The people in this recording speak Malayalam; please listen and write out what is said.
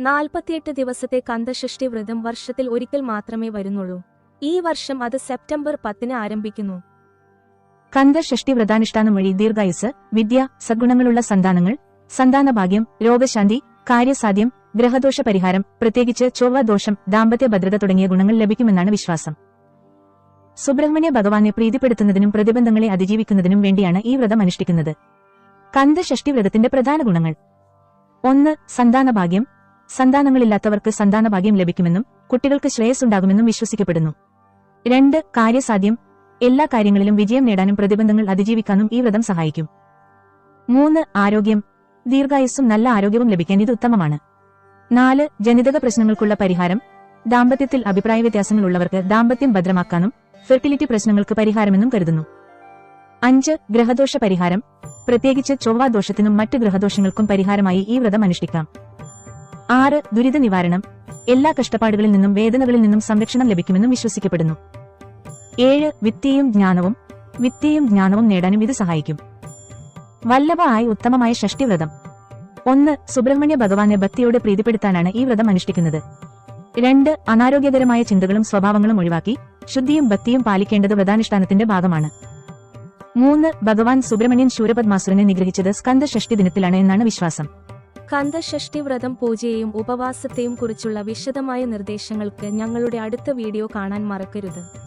നാൽപ്പത്തിയെട്ട് ദിവസത്തെ കന്തഷഷ്ടി വ്രതം വർഷത്തിൽ ഒരിക്കൽ മാത്രമേ വരുന്നുള്ളൂ. ഈ വർഷം അത് സെപ്റ്റംബർ പത്തിന് ആരംഭിക്കുന്നു. കന്തഷഷ്ടി വ്രതാനുഷ്ഠാനം വഴി ദീർഘായുസ് വിദ്യ സദ്ഗുണങ്ങളുള്ള സന്താനങ്ങൾ സന്താനഭാഗ്യം രോഗശാന്തി കാര്യസാധ്യം ഗ്രഹദോഷ പരിഹാരം പ്രത്യേകിച്ച് ചൊവ്വ ദോഷം ദാമ്പത്യ ഭദ്രത തുടങ്ങിയ ഗുണങ്ങൾ ലഭിക്കുമെന്നാണ് വിശ്വാസം. സുബ്രഹ്മണ്യ ഭഗവാനെ പ്രീതിപ്പെടുത്തുന്നതിനും പ്രതിബന്ധങ്ങളെ അതിജീവിക്കുന്നതിനും വേണ്ടിയാണ് ഈ വ്രതം അനുഷ്ഠിക്കുന്നത്. കന്തഷഷ്ടി വ്രതത്തിന്റെ പ്രധാന ഗുണങ്ങൾ. ഒന്ന് സന്താനഭാഗ്യം. സന്താനങ്ങളില്ലാത്തവർക്ക് സന്താനഭാഗ്യം ലഭിക്കുമെന്നും കുട്ടികൾക്ക് ശ്രേയസ് ഉണ്ടാകുമെന്നും വിശ്വസിക്കപ്പെടുന്നു. രണ്ട് കാര്യസാധ്യം. എല്ലാ കാര്യങ്ങളിലും വിജയം നേടാനും പ്രതിബന്ധങ്ങൾ അതിജീവിക്കാനും ഈ വ്രതം സഹായിക്കും. മൂന്ന് ആരോഗ്യം. ദീർഘായുസ്സും നല്ല ആരോഗ്യവും ലഭിക്കാൻ ഇത് ഉത്തമമാണ്. നാല് ജനിതക പ്രശ്നങ്ങൾക്കുള്ള പരിഹാരം. ദാമ്പത്യത്തിൽ അഭിപ്രായ വ്യത്യാസങ്ങളുള്ളവർക്ക് ദാമ്പത്യം ഭദ്രമാക്കാനും ഫെർട്ടിലിറ്റി പ്രശ്നങ്ങൾക്ക് പരിഹാരമെന്നും കരുതുന്നു. അഞ്ച് ഗ്രഹദോഷ പരിഹാരം പ്രത്യേകിച്ച് ചൊവ്വാദോഷത്തിനും മറ്റ് ഗ്രഹദോഷങ്ങൾക്കും പരിഹാരമായി ഈ വ്രതം അനുഷ്ഠിക്കാം. ആറ് ദുരിത നിവാരണം. എല്ലാ കഷ്ടപ്പാടുകളിൽ നിന്നും വേദനകളിൽ നിന്നും സംരക്ഷണം ലഭിക്കുമെന്നും വിശ്വസിക്കപ്പെടുന്നു. ഏഴ് വിത്തിയും ജ്ഞാനവും. വിത്തിയും ജ്ഞാനവും നേടാനും ഇത് സഹായിക്കും. വല്ലഭമായി ഉത്തമമായ ഷഷ്ടിവ്രതം. ഒന്ന് സുബ്രഹ്മണ്യ ഭഗവാനെ ഭക്തിയോടെ പ്രീതിപ്പെടുത്താനാണ് ഈ വ്രതം അനുഷ്ഠിക്കുന്നത്. രണ്ട് അനാരോഗ്യകരമായ ചിന്തകളും സ്വഭാവങ്ങളും ഒഴിവാക്കി ശുദ്ധിയും ഭക്തിയും പാലിക്കേണ്ടത് വ്രതാനുഷ്ഠാനത്തിന്റെ ഭാഗമാണ്. മൂന്ന് ഭഗവാൻ സുബ്രഹ്മണ്യൻ ശൂരപദ്മാസുരനെ നിഗ്രഹിച്ചത് സ്കന്ദ ഷഷ്ടി ദിനത്തിലാണ് എന്നാണ് വിശ്വാസം. കന്തഷഷ്ടി വ്രതം പൂജയെയും ഉപവാസത്തെയും കുറിച്ചുള്ള വിശദമായ നിർദ്ദേശങ്ങൾക്ക് ഞങ്ങളുടെ അടുത്ത വീഡിയോ കാണാൻ മറക്കരുത്.